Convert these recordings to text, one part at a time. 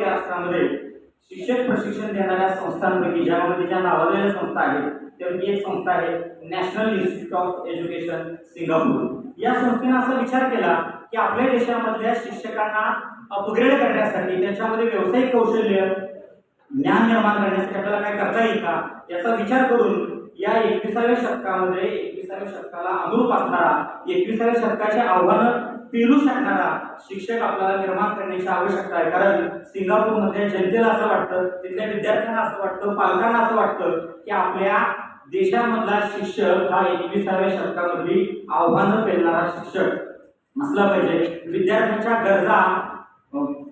भारतीय राष्ट्रामध्ये शिक्षक प्रशिक्षण देणाऱ्या संस्थांपैकी ज्यामध्ये ज्या नावाजलेल्या संस्था आहेत त्यापैकी एक संस्था आहे national institute of education Singapore या संस्थेनं असा विचार केला की आपल्या देशामधल्या शिक्षकांना अपग्रेड करण्यासाठी त्याच्यामध्ये व्यावसायिक कौशल्य ज्ञान निर्माण करण्यासाठी आपल्याला काय करता येईल का याचा विचार करून या एकविसाव्या शतकामध्ये एकविसाव्या शतकाला अनुरूप असणारा एकविसाव्या शतकाचे आव्हानं पेरू शकणारा शिक्षक आपल्याला निर्माण करण्याची आवश्यकता आहे. कारण सिंगापूरमध्ये जनतेला असं वाटतं तिथल्या विद्यार्थ्यांना असं वाटतं पालकांना असं वाटतं की आपल्या देशामधला शिक्षक हा एकविसाव्या शतकामधली आव्हानं पेलणारा शिक्षक. असला पाहिजे. विद्यार्थ्यांच्या गरजा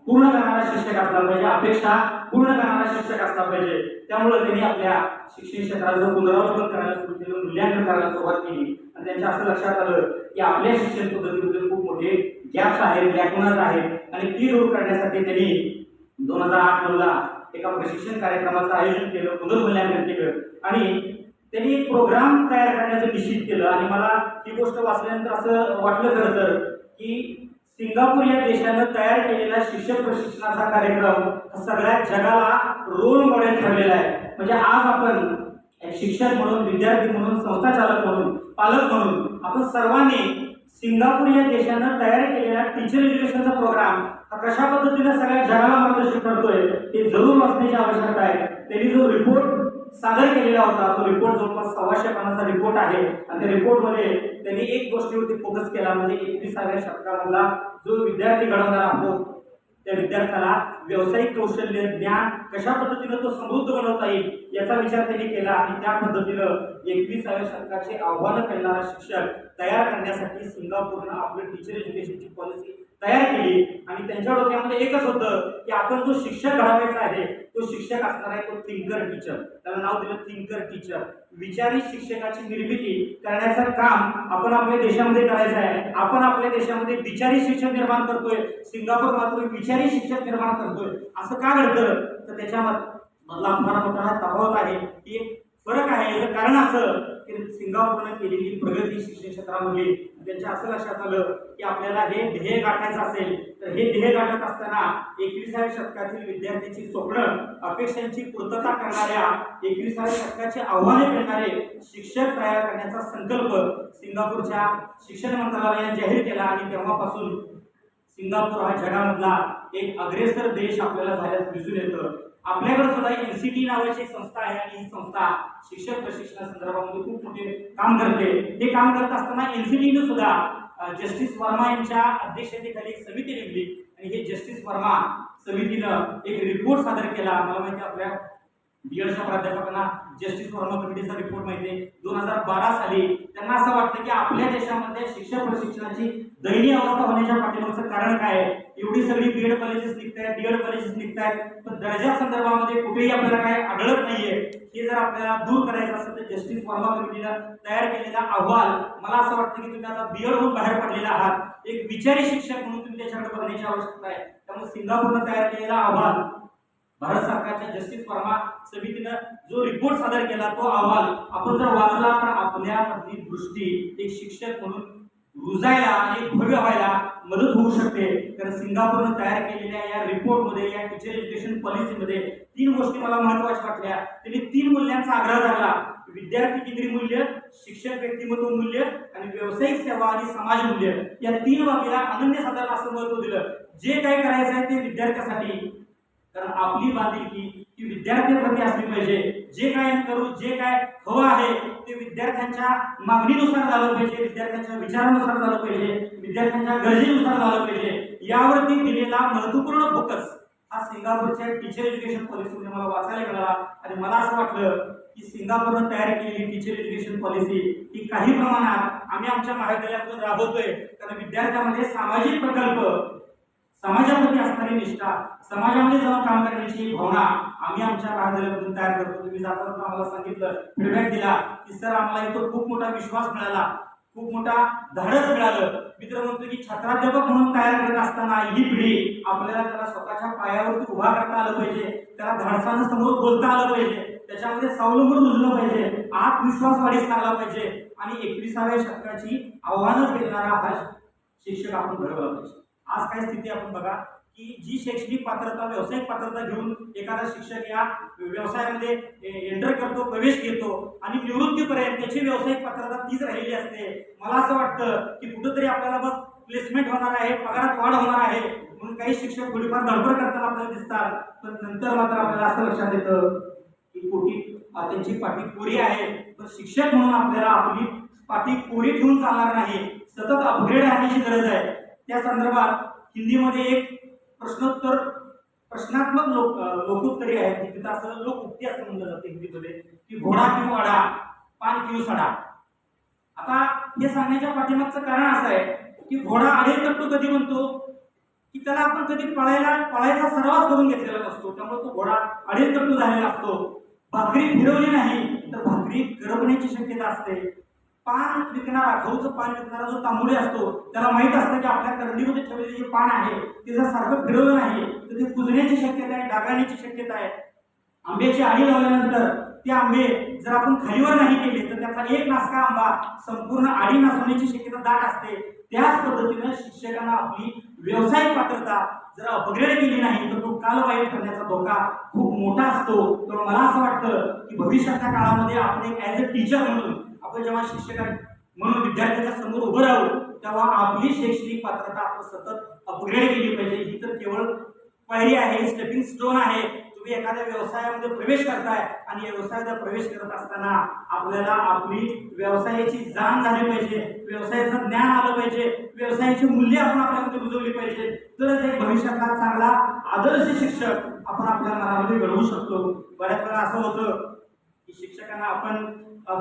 पूर्ण करणारा शिक्षक असला पाहिजे. अपेक्षा पूर्ण करणारा शिक्षक असला पाहिजे. त्यामुळे त्यांनी आपल्या शिक्षण क्षेत्राचं पुनरावलोकन करायला सुरू केलं. मूल्यांकन करायला सुरुवात केली. आणि त्यांच्या असं लक्षात आलं की आपल्या शिक्षण पद्धतीमध्ये खूप मोठे गॅप्स आहेत लॅकुनर आहेत. आणि ती दूर करण्यासाठी त्यांनी दोन हजार आठ नऊला एका प्रशिक्षण कार्यक्रमाचं आयोजन केलं पुनर्मूल्यांकन केलं. आणि त्यांनी एक प्रोग्राम तयार करण्याचं निश्चित केलं. आणि मला ही गोष्ट वाचल्यानंतर असं वाटलं खरं तर की सिंगापूर या देशानं तयार केलेला शिक्षक प्रशिक्षणाचा कार्यक्रम हा सगळ्या जगाला रोल मॉडेल ठरलेला आहे. म्हणजे आज आपण एक शिक्षक म्हणून विद्यार्थी म्हणून संस्था चालक म्हणून पालक म्हणून आपण सर्वांनी सिंगापूर या देशानं तयार केलेला टीचर एज्युकेशनचा प्रोग्राम हा कशा पद्धतीने सगळ्या जगाला मार्गदर्शन करतोय ते जरूर वाचण्याची आवश्यकता आहे. त्यांनी जो रिपोर्ट सादर केलेला होता तो रिपोर्ट जवळपास सव्वाशे पानाचा रिपोर्ट आहे. आणि त्या रिपोर्टमध्ये त्यांनी एक गोष्टीवरती फोकस केला म्हणजे एकविसाव्या शतकामधला जो विद्यार्थी घडवणारा आहोत त्या विद्यार्थ्याला व्यावसायिक कौशल्य ज्ञान कशा पद्धतीनं तो समृद्ध बनवता येईल याचा विचार त्यांनी केला आणि त्या पद्धतीनं एकविसाव्या शतकाचे आव्हानं करणारा शिक्षक तयार करण्यासाठी सिंगापूरनं आपली टीचर एज्युकेशनची पॉलिसी तयार केली आणि त्यांच्या डोक्यामध्ये एकच होतं की आपण जो शिक्षक घडवायचा आहे तो शिक्षक असणार आहे तो थिंकर टीचर त्याला नाव दिलं थिंकर टीचर विचारी शिक्षकाची निर्मिती करण्याचं काम आपण आपल्या देशामध्ये करायचं आहे. आपण आपल्या देशामध्ये विचारी शिक्षण निर्माण करतोय सिंगापूर मात्र विचारी शिक्षक निर्माण करतोय. असं का घडतं? तर त्याच्यामधला फार मोठा हा तफावत आहे. की फरक आहे याचं कारण असं सिंगापूरनं केलेली प्रगती शिक्षण क्षेत्रामध्ये त्यांच्या असं लक्षात आलं की आपल्याला हे ध्येय गाठायचं असेल तर हे ध्येय गाठत असताना एकविसाव्या शतकातील विद्यार्थ्यांची स्वप्न अपेक्षांची पूर्तता करणाऱ्या एकविसाव्या शतकाची आव्हाने मिळणारे शिक्षक तयार करण्याचा संकल्प सिंगापूरच्या शिक्षण मंत्रालयाने जाहीर केला आणि तेव्हापासून सिंगापूर हा जगामधला एक अग्रेसर देश आपल्याला झाल्यास दिसून येतं. आपल्याकडे सुद्धा एनसीटी नावाची एक संस्था आहे आणि ही संस्था शिक्षक प्रशिक्षणा संदर्भामध्ये खूप मोठे काम करते. हे काम करत असताना एनसीटीने सुद्धा जस्टिस वर्मा यांच्या अध्यक्षतेखाली एक समिती नेमली. आणि हे जस्टिस वर्मा समितीनं एक रिपोर्ट सादर केला. मला माहिती आहे आपल्या बीएडच्या प्राध्यापकांना जस्टिस वर्मा कमिटीचा रिपोर्ट माहिती आहे दोन हजार बारा साली त्यांना असं वाटतं की आपल्या देशामध्ये शिक्षक प्रशिक्षणाची दयनीय अवस्था होण्याच्या पाठीमागचं कारण काय आहे? एवढी सगळी बीएड कॉलेजेस निघत आहेत डीएड कॉलेजेस निघत आहेत पण दर्जा संदर्भामध्ये कुठेही आपल्याला काय आढळत नाहीये. हे जर आपल्याला दूर करायचं असेल तर जस्टिस वर्मा कमिटीला तयार केलेला अहवाल मला असं वाटतं की तुम्ही आता बीएड होऊन बाहेर पडलेला आहात. एक विचारी शिक्षक म्हणून तुम्ही त्याच्याकडे बघण्याची आवश्यकता आहे. त्यामुळे सिंगापूरनं तयार केलेला अहवाल भारत सरकारच्या जस्टिस वर्मा समितीनं जो रिपोर्ट सादर केला तो अहवाल आपण जर वाचला तर आपल्यामधली दृष्टी एक शिक्षक म्हणून रुजायला आणि भव्य व्हायला मदत होऊ शकते. कारण सिंगापूरनं तयार केलेल्या या रिपोर्टमध्ये या टीचर एज्युकेशन पॉलिसीमध्ये तीन गोष्टी मला महत्त्वाच्या वाटल्या. त्यांनी तीन मूल्यांचा आग्रह धरला. विद्यार्थी केंद्रीय मूल्य शिक्षक व्यक्तिमत्व मूल्य आणि व्यावसायिक सेवा आणि समाज मूल्य. या तीन बाबीला अनन्यसाधारण असं महत्त्व दिलं. जे काही करायचं आहे ते विद्यार्थ्यासाठी. कारण आपली बांधिलकी ही विद्यार्थ्याप्रती असली पाहिजे. जे काय करू जे काय हवं आहे ते विद्यार्थ्यांच्या मागणीनुसार झालं पाहिजे विद्यार्थ्यांच्या विचारानुसार झालं पाहिजे विद्यार्थ्यांच्या गरजेनुसार झालं पाहिजे. यावरती दिलेला महत्त्वपूर्ण फोकस हा सिंगापूरच्या टीचर एज्युकेशन पॉलिसीमध्ये मला वाचायला मिळाला. आणि मला असं वाटलं की सिंगापूरनं तयार केलेली टीचर एज्युकेशन पॉलिसी ही काही प्रमाणात आम्ही आमच्या महाविद्यालयातून राबवतोय. कारण विद्यार्थ्यामध्ये सामाजिक प्रकल्प समाजाप्रती असणारी निष्ठा समाजामध्ये जाऊन काम करण्याची भावना आम्ही आमच्या महाविद्यालयातून तयार करतो. तुम्ही जाताना आम्हाला सांगितलं फीडबॅक दिला की सर आम्हाला इथं खूप मोठा विश्वास मिळाला खूप मोठा धाडस मिळालं. मित्र म्हणतो की छात्राध्यापक म्हणून तयार करत असताना ही पिढी आपल्याला त्याला स्वतःच्या पायावरती उभा करता आलं पाहिजे त्याला धाडसानं समोर बोलता आलं पाहिजे त्याच्यामध्ये स्वावलंबन रुजलं पाहिजे आत्मविश्वास वाढीस लागला पाहिजे आणि एकविसाव्या शतकाची आव्हानं पेलणारा हा शिक्षक आपण घडवला पाहिजे. आज काय स्थिती आपण बघा की जी शैक्षणिक पात्रता व्यावसायिक पात्रता घेऊन एखादा शिक्षक या व्यवसायामध्ये एंटर करतो प्रवेश घेतो आणि निवृत्तीपर्यंत त्याची व्यावसायिक पात्रता तीच राहिली असते. मला असं वाटतं की कुठंतरी आपल्याला मग प्लेसमेंट होणार आहे पगारात वाढ होणार आहे म्हणून काही शिक्षक थोडीफार धडपड करताना आपल्याला दिसतात. पण नंतर मात्र आपल्याला असं लक्षात येतं की पोटी त्यांची पाठी कोरी आहे. पण शिक्षक म्हणून आपल्याला आपली पाठी कोरी ठेवून चालणार नाही. सतत अपग्रेड राहण्याची गरज आहे. त्या संदर्भात हिंदीमध्ये एक प्रश्नोत्तर प्रश्नात्मक लोक लोकोत्तरी आहे. की तिथं असं लोकउक्ती असं म्हणलं जातं हिंदीमध्ये की घोडा किंवा अडा पान किंवा सडा. आता हे सांगण्याच्या पाठीमागचं कारण असं आहे की घोडा अडेल तट्टू कधी म्हणतो की त्याला आपण कधी पळायला पळायचा सर्वात करून घेतलेला नसतो. त्यामुळे तो घोडा अडेल तट्टू झालेला असतो. भाकरी फिरवली नाही तर भाकरी गरबण्याची शक्यता असते. पान विकणारा गहूचं पान विकणारा जो तांबोळी असतो त्याला माहीत असतं की आपल्या करंडीमध्ये ठेवलेले जे पान आहे ते जर सारखं फिरवलं नाही तर ते कुजण्याची शक्यता आहे डागाळण्याची शक्यता आहे. आंब्याची आडी लावल्यानंतर ते आंबे जर आपण खालीवर नाही केले तर त्याचा एक नासका आंबा संपूर्ण आडी नासवण्याची शक्यता दाट असते. त्याच पद्धतीनं शिक्षकांना आपली व्यावसायिक पात्रता जर अपग्रेड केली नाही तर तो कालवाईट करण्याचा धोका खूप मोठा असतो. तर मला असं वाटतं की भविष्याच्या काळामध्ये आपण एक ॲज अ टीचर म्हणून आपण जेव्हा शिक्षक म्हणून विद्यार्थ्याच्या समोर उभं राहू तेव्हा आपली शैक्षणिक पात्रता आपण सतत अपग्रेड केली पाहिजे. ही तर केवळ पायरी आहे स्टेपिंग स्टोन आहे. तुम्ही एखाद्या व्यवसायामध्ये प्रवेश करताय आणि या व्यवसायात प्रवेश करत असताना आपल्याला आपली व्यवसायाची जाण झाली पाहिजे व्यवसायाचं ज्ञान आलं पाहिजे व्यवसायाची मूल्य आपण आपल्यामध्ये रुजवली पाहिजे. तरच एक भविष्यातला चांगला आदर्श शिक्षक आपण आपल्या मनामध्ये घडवू शकतो. बऱ्याच वेळा असं होतं की शिक्षकांना आपण